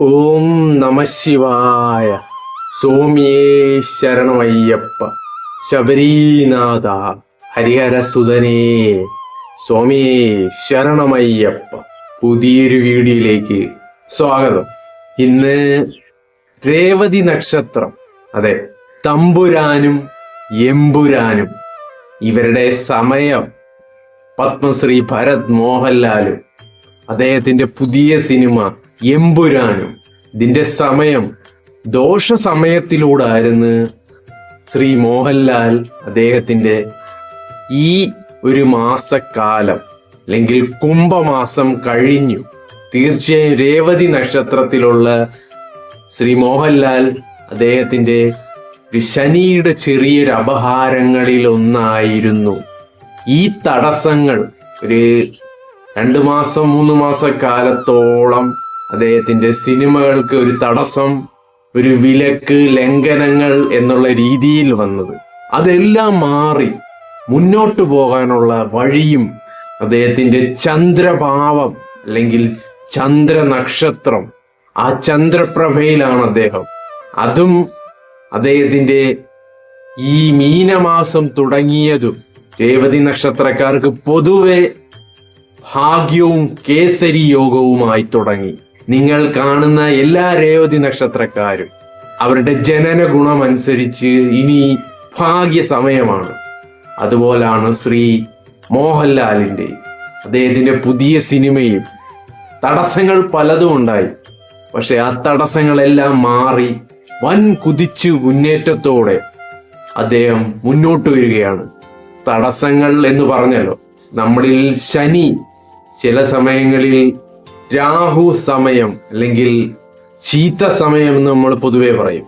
ഓം നമശിവായ സോമിയേ ശരണമയ്യപ്പ. ശബരീനാഥ. ഹരിഹരസുതനേ സ്വാമിയേ ശരണമയ്യപ്പ. പുതിയൊരു വീഡിയോയിലേക്ക് സ്വാഗതം. ഇന്ന് രേവതി നക്ഷത്രം അതെ തമ്പുരാനും എമ്പുരാനും ഇവരുടെ സമയം പത്മശ്രീ ഭരത് മോഹൻലാലും അദ്ദേഹത്തിന്റെ പുതിയ സിനിമ എമ്പുരാനും. ഇതിന്റെ സമയം ദോഷ സമയത്തിലൂടായിരുന്നു ശ്രീ മോഹൻലാൽ അദ്ദേഹത്തിന്റെ ഈ ഒരു മാസക്കാലം അല്ലെങ്കിൽ കുംഭമാസം കഴിഞ്ഞു. തീർച്ചയായും രേവതി നക്ഷത്രത്തിലുള്ള ശ്രീ മോഹൻലാൽ അദ്ദേഹത്തിന്റെ ശനിയുടെ ചെറിയൊരു അപഹാരങ്ങളിൽ ഒന്നായിരുന്നു. ഈ തടസ്സങ്ങൾ ഒരു രണ്ട് മാസം മൂന്ന് മാസ കാലത്തോളം അദ്ദേഹത്തിന്റെ സിനിമകൾക്ക് ഒരു തടസ്സം ഒരു വിലക്ക് ലംഘനങ്ങൾ എന്നുള്ള രീതിയിൽ വന്നത്. അതെല്ലാം മാറി മുന്നോട്ട് പോകാനുള്ള വഴിയും അദ്ദേഹത്തിന്റെ ചന്ദ്രഭാവം അല്ലെങ്കിൽ ചന്ദ്ര നക്ഷത്രം ആ ചന്ദ്രപ്രഭയിലാണ് അദ്ദേഹം. അതും അദ്ദേഹത്തിന്റെ ഈ മീനമാസം തുടങ്ങിയതും രേവതി നക്ഷത്രക്കാർക്ക് പൊതുവെ ഭാഗ്യവും കേസരി യോഗവുമായി തുടങ്ങി. നിങ്ങൾ കാണുന്ന എല്ലാ രേവതി നക്ഷത്രക്കാരും അവരുടെ ജനന ഗുണമനുസരിച്ച് ഇനി ഭാഗ്യ സമയമാണ്. അതുപോലാണ് ശ്രീ മോഹൻലാലിന്റെ അദ്ദേഹത്തിന്റെ പുതിയ സിനിമയും. തടസ്സങ്ങൾ പലതും ഉണ്ടായി. പക്ഷെ ആ തടസ്സങ്ങളെല്ലാം മാറി വൻ കുതിച്ച് മുന്നേറ്റത്തോടെ അദ്ദേഹം മുന്നോട്ട് വരികയാണ്. തടസ്സങ്ങൾ എന്ന് പറഞ്ഞല്ലോ നമ്മളിൽ ശനി ചില സമയങ്ങളിൽ രാഹു സമയം അല്ലെങ്കിൽ ചീത്ത സമയം എന്ന് നമ്മൾ പൊതുവേ പറയും.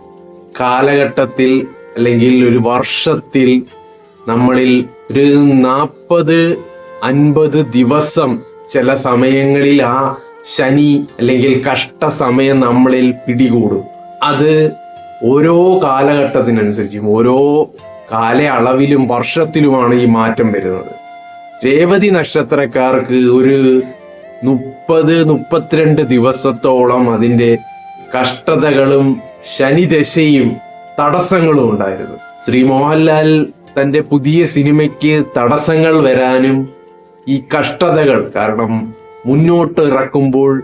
കാലഘട്ടത്തിൽ അല്ലെങ്കിൽ ഒരു വർഷത്തിൽ നമ്മളിൽ ഒരു നാൽപ്പത് അൻപത് ദിവസം ചില സമയങ്ങളിൽ ആ ശനി അല്ലെങ്കിൽ കഷ്ട സമയം നമ്മളിൽ പിടികൂടും. അത് ഓരോ കാലഘട്ടത്തിനനുസരിച്ചും ഓരോ കാലയളവിലും വർഷത്തിലുമാണ് ഈ മാറ്റം വരുന്നത്. രേവതി നക്ഷത്രക്കാർക്ക് ഒരു മുപ്പത് മുപ്പത്തിരണ്ട് ദിവസത്തോളം അതിന്റെ കഷ്ടതകളും ശനിദശയും തടസ്സങ്ങളും ഉണ്ടായിരുന്നു. ശ്രീ മോഹൻലാൽ തന്റെ പുതിയ സിനിമയ്ക്ക് തടസ്സങ്ങൾ വരാനും ഈ കഷ്ടതകൾ കാരണം മുന്നോട്ട് ഇറക്കുമ്പോൾ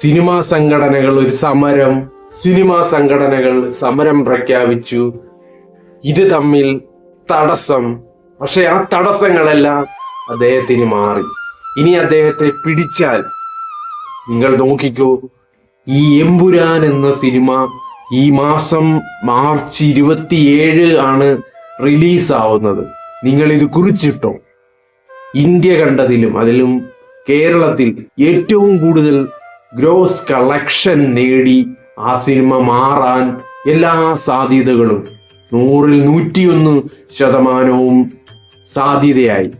സിനിമാ സംഘടനകൾ ഒരു സമരം സിനിമാ സംഘടനകൾ സമരം പ്രഖ്യാപിച്ചു. ഇത് തമ്മിൽ തടസ്സം. പക്ഷെ ആ തടസ്സങ്ങളെല്ലാം അദ്ദേഹത്തിന് മാറി. ഇനി അദ്ദേഹത്തെ പിടിച്ചാൽ നിങ്ങൾ നോക്കിക്കോ ഈ എമ്പുരാൻ എന്ന സിനിമ ഈ മാസം മാർച്ച് ഇരുപത്തിയേഴ് ആണ് റിലീസ് ആവുന്നത് നിങ്ങൾ ഇത് കുറിച്ചിട്ടോ? ഇന്ത്യ കണ്ടതിലും അതിലും കേരളത്തിൽ ഏറ്റവും കൂടുതൽ ഗ്രോസ് കളക്ഷൻ നേടി ആ സിനിമ മാറാൻ എല്ലാ സാധ്യതകളും നൂറിൽ നൂറ്റിയൊന്ന് ശതമാനവും സാധ്യതയായി.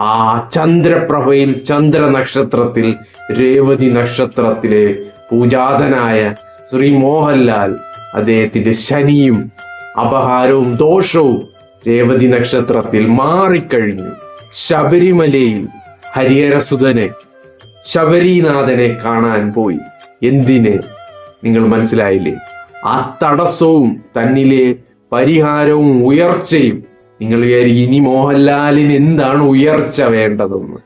ആ ചന്ദ്രപ്രഭയിൽ ചന്ദ്ര നക്ഷത്രത്തിൽ രേവതി നക്ഷത്രത്തിലെ പൂജാതനായ ശ്രീ മോഹൻലാൽ അദ്ദേഹത്തിന്റെ ശനിയും അപഹാരവും ദോഷവും രേവതി നക്ഷത്രത്തിൽ മാറിക്കഴിഞ്ഞു. ശബരിമലയിൽ ഹരിഹരസുതനെ ശബരിനാഥനെ കാണാൻ പോയി. എന്തിന്? നിങ്ങൾ മനസ്സിലായില്ലേ? ആ തടസ്സവും തന്നിലെ പരിഹാരവും ഉയർച്ചയും നിങ്ങൾ വിചാരിക്കും ഇനി മോഹൻലാലിന് എന്താണ് ഉയർച്ച വേണ്ടതെന്ന്.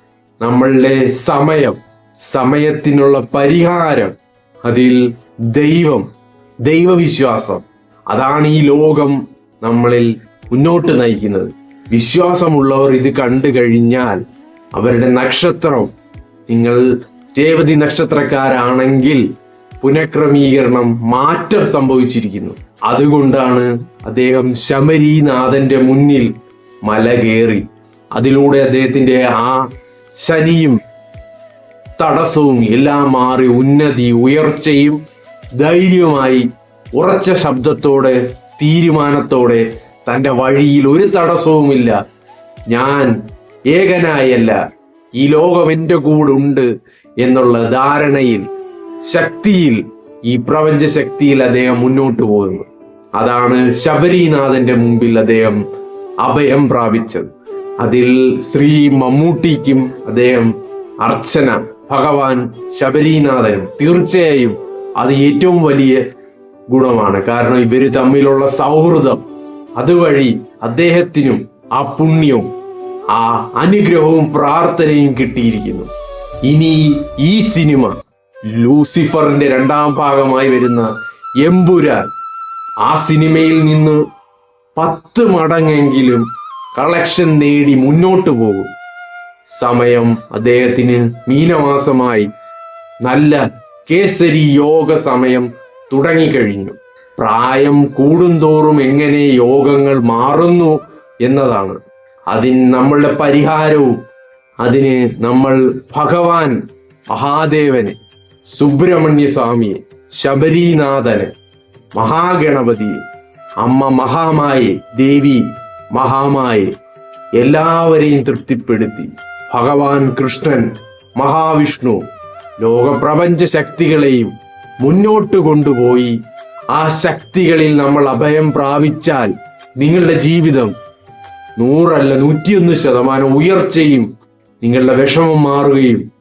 നമ്മളുടെ സമയം സമയത്തിനുള്ള പരിഹാരം അതിൽ ദൈവം ദൈവവിശ്വാസം. അതാണ് ഈ ലോകം നമ്മളിൽ മുന്നോട്ട് നയിക്കുന്നത്. വിശ്വാസമുള്ളവർ ഇത് കണ്ടു കഴിഞ്ഞാൽ അവരുടെ നക്ഷത്രം നിങ്ങൾ രേവതി നക്ഷത്രക്കാരാണെങ്കിൽ പുനഃക്രമീകരണം മാറ്റം സംഭവിച്ചിരിക്കുന്നു. അതുകൊണ്ടാണ് അദ്ദേഹം ശമരീനാഥന്റെ മുന്നിൽ മല കയറി. അതിലൂടെ അദ്ദേഹത്തിന്റെ ആ ശനിയും തടസ്സവും എല്ലാം മാറി ഉന്നതി ഉയർച്ചയും ധൈര്യമായി ഉറച്ച ശബ്ദത്തോടെ തീരുമാനത്തോടെ തന്റെ വഴിയിൽ ഒരു തടസ്സവുമില്ല. ഞാൻ ഏകനായല്ല ഈ ലോകം എന്റെ കൂടുണ്ട് എന്നുള്ള ധാരണയിൽ ശക്തിയിൽ ഈ പ്രപഞ്ച ശക്തിയിൽ അദ്ദേഹം മുന്നോട്ട് പോകുന്നു. അതാണ് ശബരിനാഥന്റെ മുമ്പിൽ അദ്ദേഹം അഭയം പ്രാപിച്ചത്. അതിൽ ശ്രീ മമ്മൂട്ടിക്കും അദ്ദേഹം അർച്ചന ഭഗവാൻ ശബരിനാഥനും തീർച്ചയായും അത് ഏറ്റവും വലിയ ഗുണമാണ്. കാരണം ഇവർ തമ്മിലുള്ള സൗഹൃദം അതുവഴി അദ്ദേഹത്തിനും ആ പുണ്യവും ആ അനുഗ്രഹവും പ്രാർത്ഥനയും കിട്ടിയിരിക്കുന്നു. ഇനി ഈ സിനിമ ലൂസിഫറിന്റെ രണ്ടാം ഭാഗമായി വരുന്ന എമ്പുരാൻ. ആ സിനിമയിൽ നിന്ന് പത്ത് മടങ്ങെങ്കിലും കളക്ഷൻ നേടി മുന്നോട്ട് പോകും. സമയം അദ്ദേഹത്തിന് മീനമാസമായി നല്ല കേസരി യോഗ സമയം തുടങ്ങിക്കഴിഞ്ഞു. പ്രായം കൂടുന്തോറും എങ്ങനെ യോഗങ്ങൾ മാറുന്നു എന്നതാണ്. അതിന് നമ്മളുടെ പരിഹാരവും അതിന് നമ്മൾ ഭഗവാൻ മഹാദേവന് സുബ്രഹ്മണ്യ സ്വാമി ശബരീനാഥന് മഹാഗണപതി അമ്മ മഹാമായി ദേവി മഹാമായി എല്ലാവരെയും തൃപ്തിപ്പെടുത്തി. ഭഗവാൻ കൃഷ്ണൻ മഹാവിഷ്ണു ലോകപ്രപഞ്ച ശക്തികളെയും മുന്നോട്ട് കൊണ്ടുപോയി. ആ ശക്തികളിൽ നമ്മൾ അഭയം പ്രാപിച്ചാൽ നിങ്ങളുടെ ജീവിതം നൂറല്ല നൂറ്റിയൊന്ന് ശതമാനം ഉയർച്ചയും നിങ്ങളുടെ വിഷമം മാറുകയും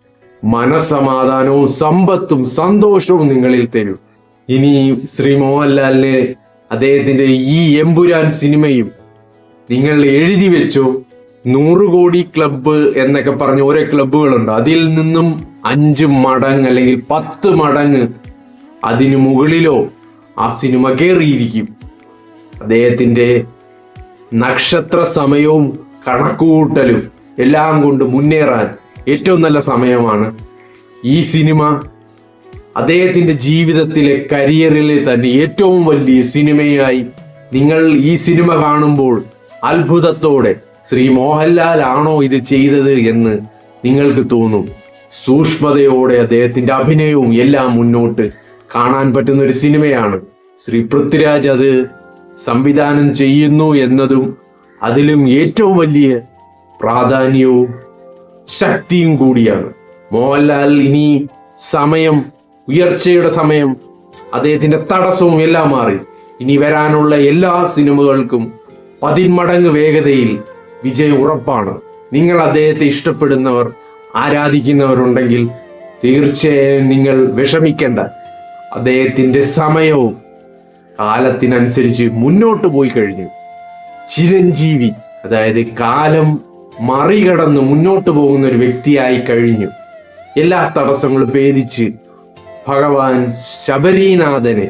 മനസമാധാനവും സമ്പത്തും സന്തോഷവും നിങ്ങളിൽ തരും. ഇനി ശ്രീ മോഹൻലാലിനെ അദ്ദേഹത്തിന്റെ ഈ എമ്പുരാൻ സിനിമയും നിങ്ങൾ എഴുതി വെച്ചോ? നൂറ് കോടി ക്ലബ്ബ് എന്നൊക്കെ പറഞ്ഞ ഓരോ ക്ലബ്ബുകളുണ്ട്. അതിൽ നിന്നും അഞ്ച് മടങ്ങ് അല്ലെങ്കിൽ പത്ത് മടങ്ങ് അതിനു മുകളിലോ ആ സിനിമ കയറിയിരിക്കും. അദ്ദേഹത്തിന്റെ നക്ഷത്ര സമയവും കണക്കുകൂട്ടലും എല്ലാം കൊണ്ട് മുന്നേറാൻ ഏറ്റവും നല്ല സമയമാണ്. ഈ സിനിമ അദ്ദേഹത്തിന്റെ ജീവിതത്തിലെ കരിയറിലെ തന്നെ ഏറ്റവും വലിയ സിനിമയായി നിങ്ങൾ ഈ സിനിമ കാണുമ്പോൾ അത്ഭുതത്തോടെ ശ്രീ മോഹൻലാൽ ആണോ ഇത് ചെയ്തത് എന്ന് നിങ്ങൾക്ക് തോന്നും. സൂക്ഷ്മതയോടെ അദ്ദേഹത്തിന്റെ അഭിനയവും എല്ലാം മുന്നോട്ട് കാണാൻ പറ്റുന്ന ഒരു സിനിമയാണ്. ശ്രീ പൃഥ്വിരാജ് അത് സംവിധാനം ചെയ്യുന്നു എന്നതും അതിലും ഏറ്റവും വലിയ പ്രാധാന്യവും ശക്തിയും കൂടിയാണ്. മോഹൻലാൽ ഇനി സമയം ഉയർച്ചയുടെ സമയം അദ്ദേഹത്തിന്റെ തടസ്സവും എല്ലാം മാറി. ഇനി വരാനുള്ള എല്ലാ സിനിമകൾക്കും പതിന്മടങ്ങ് വേഗതയിൽ വിജയം ഉറപ്പാണ്. നിങ്ങൾ അദ്ദേഹത്തെ ഇഷ്ടപ്പെടുന്നവർ ആരാധിക്കുന്നവരുണ്ടെങ്കിൽ തീർച്ചയായും നിങ്ങൾ വിഷമിക്കേണ്ട. അദ്ദേഹത്തിന്റെ സമയവും കാലത്തിനനുസരിച്ച് മുന്നോട്ട് പോയി കഴിഞ്ഞു. ചിരഞ്ജീവി അതായത് കാലം മറികടന്ന് മുന്നോട്ട് പോകുന്ന ഒരു വ്യക്തിയായി കഴിഞ്ഞു. എല്ലാ തടസ്സങ്ങളും ഭേദിച്ച് ഭഗവാൻ ശബരീനാഥനെ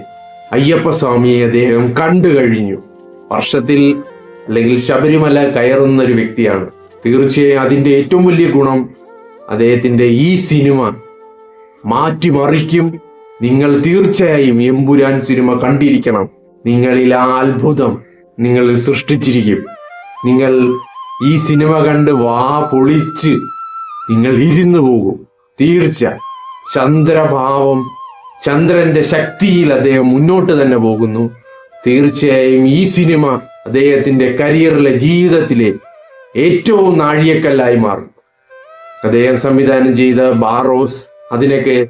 അയ്യപ്പസ്വാമിയെ അദ്ദേഹം കണ്ടു കഴിഞ്ഞു. വർഷത്തിൽ അല്ലെങ്കിൽ ശബരിമല കയറുന്ന ഒരു വ്യക്തിയാണ്. തീർച്ചയായും അതിന്റെ ഏറ്റവും വലിയ ഗുണം അദ്ദേഹത്തിന്റെ ഈ സിനിമ മാറ്റിമറിക്കും. നിങ്ങൾ തീർച്ചയായും എമ്പുരാൻ സിനിമ കണ്ടിരിക്കണം. നിങ്ങളിൽ ആ അത്ഭുതം നിങ്ങൾ സൃഷ്ടിച്ചിരിക്കും. നിങ്ങൾ ഈ സിനിമ കണ്ട് വാ പൊളിച്ച് നിങ്ങൾ ഇരുന്നു പോകും. തീർച്ച ചന്ദ്രഭാവം ചന്ദ്രന്റെ ശക്തിയിൽ അദ്ദേഹം മുന്നോട്ട് തന്നെ പോകുന്നു. തീർച്ചയായും ഈ സിനിമ അദ്ദേഹത്തിന്റെ കരിയറിലെ ജീവിതത്തിലെ ഏറ്റവും നാഴികക്കല്ലായി മാറും. അദ്ദേഹം സംവിധാനം ചെയ്ത ബാറോസ് അതിനൊക്കെ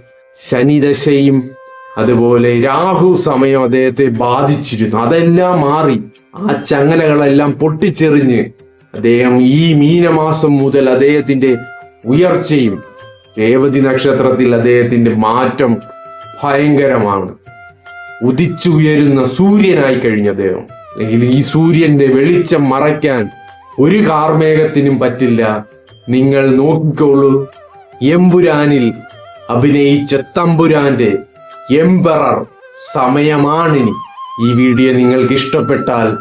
ശനിദശയും അതുപോലെ രാഹു സമയം അദ്ദേഹത്തെ ബാധിച്ചിരുന്നു. അതെല്ലാം മാറി ആ ചങ്ങലകളെല്ലാം പൊട്ടിച്ചെറിഞ്ഞ് അദ്ദേഹം ഈ മീനമാസം മുതൽ അദ്ദേഹത്തിന്റെ ഉയർച്ചയും രേവതി നക്ഷത്രത്തിൽ അദ്ദേഹത്തിന്റെ മാറ്റം ഭയങ്കരമാണ്. ഉദിച്ചുയരുന്ന സൂര്യനായി കഴിഞ്ഞ അദ്ദേഹം. അല്ലെങ്കിൽ ഈ സൂര്യന്റെ വെളിച്ചം മറയ്ക്കാൻ ഒരു കാർമേഘത്തിനും പറ്റില്ല. നിങ്ങൾ നോക്കിക്കോളൂ എമ്പുരാനിൽ അഭിനയിച്ച തമ്പുരാന്റെ എംപറർ സമയമാണിനി. ഈ വീഡിയോ നിങ്ങൾക്ക് ഇഷ്ടപ്പെട്ടാൽ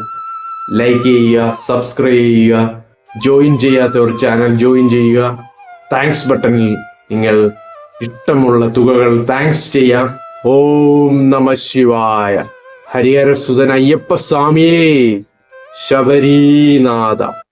ലൈക്ക് ചെയ്യുക സബ്സ്ക്രൈബ് ചെയ്യുക ജോയിൻ ചെയ്യാത്തവർ ചാനൽ ജോയിൻ ചെയ്യുക. താങ്ക്സ് ബട്ടണിൽ നിങ്ങൾ ഇഷ്ടമുള്ള തുകകൾ താങ്ക്സ് ചെയ്യാം. ഓം നമ ശിവായ. ഹരിഹരസുതൻ അയ്യപ്പ സ്വാമിയേ ശബരീനാഥ.